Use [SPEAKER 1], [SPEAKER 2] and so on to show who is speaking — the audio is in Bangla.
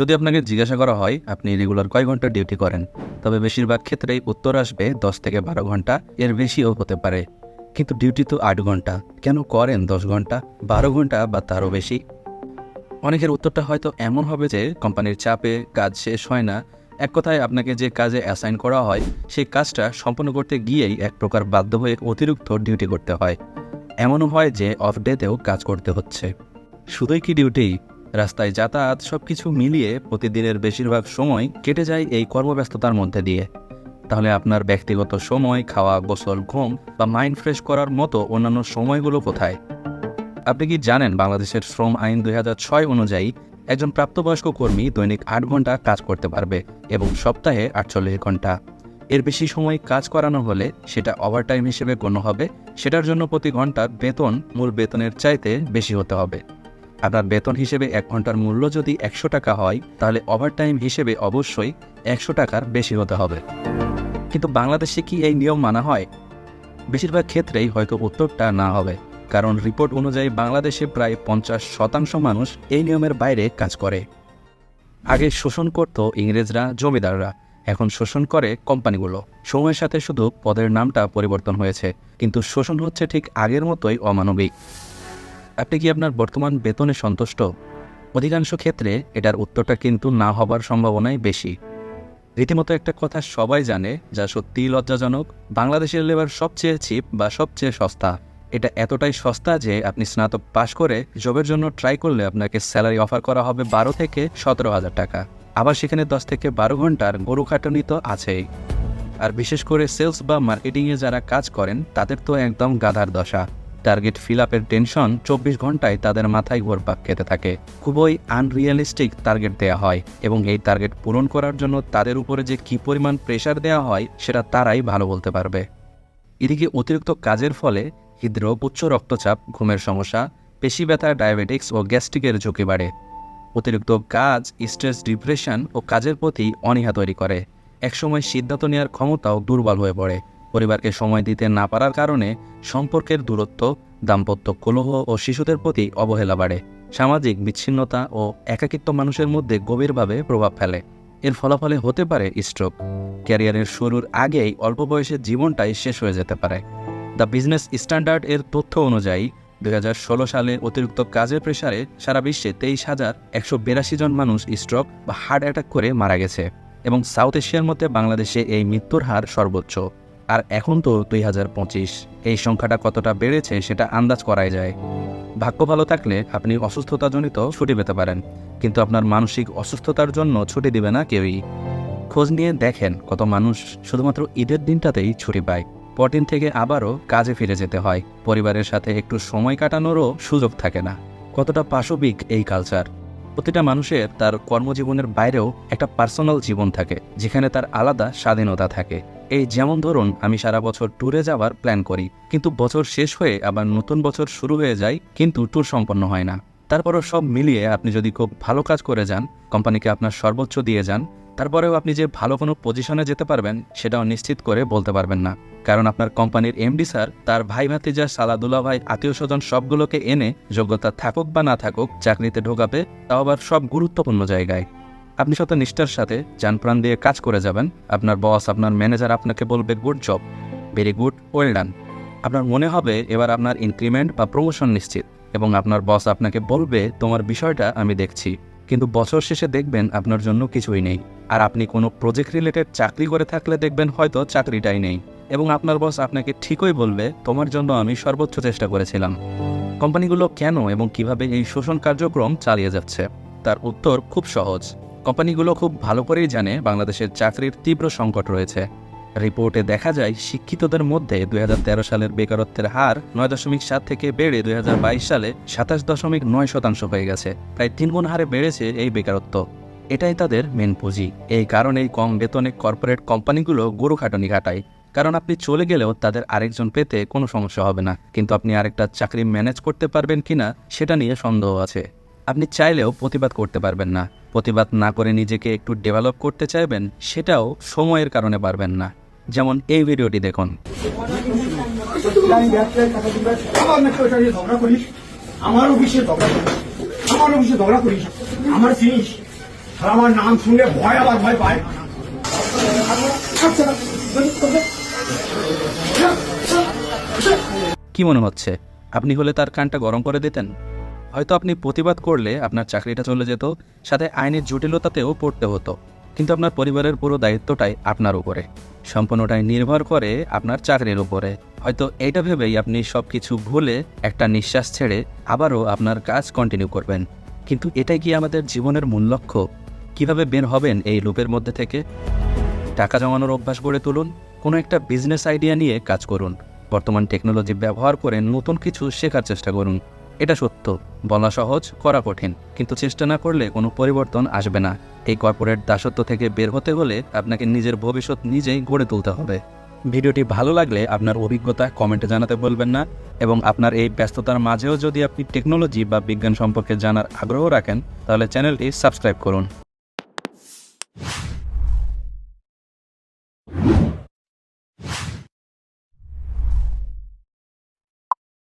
[SPEAKER 1] যদি আপনাকে জিজ্ঞাসা করা হয়, আপনি রেগুলার কয় ঘণ্টা ডিউটি করেন? তবে বেশিরভাগ ক্ষেত্রেই উত্তর আসবে দশ থেকে বারো ঘণ্টা, এর বেশিও হতে পারে। কিন্তু ডিউটি তো আট ঘণ্টা, কেন করেন দশ ঘণ্টা, বারো ঘণ্টা বা তারও বেশি? অনেকের উত্তরটা হয়তো এমন হবে যে, কোম্পানির চাপে কাজ শেষ হয় না। এক কথায়, আপনাকে যে কাজে অ্যাসাইন করা হয়, সেই কাজটা সম্পন্ন করতে গিয়েই এক প্রকার বাধ্য হয়ে অতিরিক্ত ডিউটি করতে হয়। এমনও হয় যে অফ ডেতেও কাজ করতে হচ্ছে। শুধুই কি ডিউটি? রাস্তায় যাতায়াত সব কিছু মিলিয়ে প্রতিদিনের বেশিরভাগ সময় কেটে যায় এই কর্মব্যস্ততার মধ্যে দিয়ে। তাহলে আপনার ব্যক্তিগত সময়, খাওয়া, গোসল, ঘুম বা মাইন্ড ফ্রেশ করার মতো অন্যান্য সময়গুলো কোথায়? আপনি কি জানেন বাংলাদেশের শ্রম আইন দুই হাজার ছয় অনুযায়ী একজন প্রাপ্তবয়স্ক কর্মী দৈনিক আট ঘণ্টা কাজ করতে পারবে এবং সপ্তাহে আটচল্লিশ ঘণ্টা? এর বেশি সময় কাজ করানো হলে সেটা ওভারটাইম হিসেবে গণ্য হবে। সেটার জন্য প্রতি ঘণ্টার বেতন মূল বেতনের চাইতে বেশি হতে হবে। আপনার বেতন হিসেবে এক ঘণ্টার মূল্য যদি একশো টাকা হয়, তাহলে ওভারটাইম হিসেবে অবশ্যই একশো টাকার বেশি হতে হবে। কিন্তু বাংলাদেশে কি এই নিয়ম মানা হয়? বেশিরভাগ ক্ষেত্রেই হয়তো উত্তরটা না হবে। কারণ রিপোর্ট অনুযায়ী বাংলাদেশে প্রায় পঞ্চাশ শতাংশ মানুষ এই নিয়মের বাইরে কাজ করে। আগে শোষণ করত ইংরেজরা, জমিদাররা। এখন শোষণ করে কোম্পানিগুলো। সময়ের সাথে শুধু পদের নামটা পরিবর্তন হয়েছে। কিন্তু শোষণ হচ্ছে ঠিক আগের মতোই অমানবিক। আপনি কি আপনার বর্তমান বেতনে সন্তুষ্ট? অধিকাংশ ক্ষেত্রে এটার উত্তরটা কিন্তু না হবার সম্ভাবনাই বেশি। রীতিমতো একটা কথা সবাই জানে, যা সত্যিই লজ্জাজনক, বাংলাদেশের লেবার সবচেয়ে চিপ বা সবচেয়ে সস্তা। এটা এতটাই সস্তা যে আপনি স্নাতক পাশ করে জবের জন্য ট্রাই করলে আপনাকে স্যালারি অফার করা হবে বারো থেকে সতেরো হাজার টাকা। আবার সেখানে দশ থেকে বারো ঘণ্টার গরু খাটুনি তো আছেই। আর বিশেষ করে সেলস বা মার্কেটিংয়ে যারা কাজ করেন, তাদের তো একদম গাধার দশা। টার্গেট ফিল আপের টেনশন চব্বিশ ঘন্টায় তাদের মাথায় ঘোরপাক খেতে থাকে। খুবই আনরিয়ালিস্টিক টার্গেট দেওয়া হয় এবং এই টার্গেট পূরণ করার জন্য তাদের উপরে যে কী পরিমাণ প্রেশার দেওয়া হয়, সেটা তারাই ভালো বলতে পারবে। এদিকে অতিরিক্ত কাজের ফলে হৃদরোগ, উচ্চ রক্তচাপ, ঘুমের সমস্যা, পেশি ব্যথা ডায়াবেটিক্স ও গ্যাস্ট্রিকের ঝুঁকি বাড়ে। অতিরিক্ত কাজ স্ট্রেস ডিপ্রেশন ও কাজের প্রতি অনীহা তৈরি করে। একসময় সিদ্ধান্ত নেওয়ার ক্ষমতাও দুর্বল হয়ে পড়ে। পরিবারকে সময় দিতে না পারার কারণে সম্পর্কের দূরত্ব, দাম্পত্য কলহ ও শিশুদের প্রতি অবহেলা বাড়ে। সামাজিক বিচ্ছিন্নতা ও একাকিত্ব মানুষের মধ্যে গভীরভাবে প্রভাব ফেলে। এর ফলাফলে হতে পারে স্ট্রোক ক্যারিয়ারের শুরুর আগেই অল্প বয়সে জীবনটাই শেষ হয়ে যেতে পারে। দ্য বিজনেস স্ট্যান্ডার্ড এর তথ্য অনুযায়ী, দুই হাজার ষোলো সালে অতিরিক্ত কাজের প্রেসারে সারা বিশ্বে তেইশ হাজার একশো বিরাশি জন মানুষ স্ট্রোক বা হার্ট অ্যাটাক করে মারা গেছে এবং সাউথ এশিয়ার মধ্যে বাংলাদেশে এই মৃত্যুর হার সর্বোচ্চ। আর এখন তো দুই হাজার পঁচিশ। এই সংখ্যাটা কতটা বেড়েছে সেটা আন্দাজ করাই যায়। ভাগ্য ভালো থাকলে আপনি অসুস্থতাজনিত ছুটি পেতে পারেন, কিন্তু আপনার মানসিক অসুস্থতার জন্য ছুটি দিবে না কেউই। খোঁজ নিয়ে দেখেন কত মানুষ শুধুমাত্র ঈদের দিনটাতেই ছুটি পায়। পরদিন থেকে আবারও কাজে ফিরে যেতে হয়। পরিবারের সাথে একটু সময় কাটানোরও সুযোগ থাকে না। কতটা পাশবিক এই কালচার প্রতিটা মানুষের তার কর্মজীবনের বাইরেও একটা পার্সোনাল জীবন থাকে, যেখানে তার আলাদা স্বাধীনতা থাকে। এই যেমন ধরুন, আমি সারা বছর ট্যুরে যাওয়ার প্ল্যান করি, কিন্তু বছর শেষ হয়ে আবার নতুন বছর শুরু হয়ে যায়, কিন্তু ট্যুর সম্পন্ন হয় না। তারপরও সব মিলিয়ে আপনি যদি খুব ভালো কাজ করে যান কোম্পানিকে আপনার সর্বোচ্চ দিয়ে যান, তারপরেও আপনি যে ভালো কোনো পজিশনে যেতে পারবেন, সেটাও নিশ্চিত করে বলতে পারবেন না। কারণ আপনার কোম্পানির এমডি স্যার, তার ভাই ভাতিজা সালাদুল্লাহ ভাই, আত্মীয় স্বজন সবগুলোকে এনে, যোগ্যতা থাকুক বা না থাকুক, চাকরিতে ঢোকাবে, তাও আবার সব গুরুত্বপূর্ণ জায়গায়। আপনি শত নিষ্ঠার সাথে প্রাণ দিয়ে কাজ করে যাবেন। আপনার বস, আপনার ম্যানেজার আপনাকে বলবে, good job, very good, well done. আপনার মনে হবে এবার আপনার ইনক্রিমেন্ট বা প্রমোশন নিশ্চিত এবং আপনার বস আপনাকে বলবে, তোমার বিষয়টা আমি দেখছি। কিন্তু বছর শেষে দেখবেন আপনার জন্য কিছুই নেই। আর আপনি কোনো প্রজেক্ট রিলেটেড চাকরি করে থাকলে দেখবেন হয়তো চাকরিটাই নেই। এবং আপনার বস আপনাকে ঠিকই বলবে, তোমার জন্য আমি সর্বোচ্চ চেষ্টা করেছিলাম। কোম্পানিগুলো কেন এবং কীভাবে এই শোষণ কার্যক্রম চালিয়ে যাচ্ছে? তার উত্তর খুব সহজ। কোম্পানিগুলো খুব ভালো করেই জানে বাংলাদেশের চাকরির তীব্র সংকট রয়েছে। রিপোর্টে দেখা যায়, শিক্ষিতদের মধ্যে দুই হাজার তেরো সালের বেকারত্বের হার নয় দশমিক সাত থেকে বেড়ে দুই হাজার বাইশ সালে সাতাশ দশমিক নয় শতাংশ হয়ে গেছে। প্রায় তিন গুণ হারে বেড়েছে এই বেকারত্ব। এটাই তাদের মেন পুঁজি। এই কারণেই কম বেতনে কর্পোরেট কোম্পানিগুলো গরু খাটনি ঘাটায় কারণ আপনি চলে গেলেও তাদের আরেকজন পেতে কোনো সমস্যা হবে না। কিন্তু আপনি আরেকটা চাকরি ম্যানেজ করতে পারবেন কিনা, সেটা নিয়ে সন্দেহ আছে। আপনি চাইলেও প্রতিবাদ করতে পারবেন না। প্রতিবাদ না করে নিজেকে একটু ডেভেলপ করতে চাইবেন সেটাও সময়ের কারণে পারবেন না। যেমন এই ভিডিওটি দেখুন।
[SPEAKER 2] আমি ব্যবসায় টাকা দিবে আবার নাকি ওটা নিয়ে ঝগড়া করিস আমার অফিসে ঝগড়া করিস আমার অফিসে ঝগড়া করিস আমার জিনিস আমার নাম শুনলে ভয় আবার ভয় পায়।
[SPEAKER 1] কি মনে হচ্ছে? আপনি হলে তার কানটা গরম করে দিতেন? হয়তো আপনি প্রতিবাদ করলে আপনার চাকরিটা চলে যেত, সাথে আইনের জটিলতাতেও পড়তে হতো। কিন্তু আপনার পরিবারের পুরো দায়িত্বটাই আপনার উপরে। সম্পূর্ণটাই নির্ভর করে আপনার চাকরির উপরে। হয়তো এইটা ভেবেই আপনি সব কিছু ভুলে একটা নিঃশ্বাস ছেড়ে আবারও আপনার কাজ কন্টিনিউ করবেন। কিন্তু এটাই কি আমাদের জীবনের মূল লক্ষ্য? কীভাবে বের হবেন এই লুপের মধ্যে থেকে? টাকা জমানোর অভ্যাস গড়ে তুলুন, কোনো একটা বিজনেস আইডিয়া নিয়ে কাজ করুন। বর্তমান টেকনোলজি ব্যবহার করে নতুন কিছু শেখার চেষ্টা করুন। এটা সত্য, বলা সহজ, করা কঠিন, কিন্তু চেষ্টা না করলে কোনো পরিবর্তন আসবে না। এই কর্পোরেট দাসত্ব থেকে বের হতে হলে আপনাকে নিজের ভবিষ্যৎ নিজেই গড়ে তুলতে হবে। ভিডিওটি ভালো লাগলে আপনার অভিজ্ঞতা কমেন্টে জানাতে বলবেন না এবং আপনার এই ব্যস্ততার মাঝেও যদি আপনি টেকনোলজি বা বিজ্ঞান সম্পর্কে জানার আগ্রহ রাখেন, তাহলে চ্যানেলটি সাবস্ক্রাইব করুন।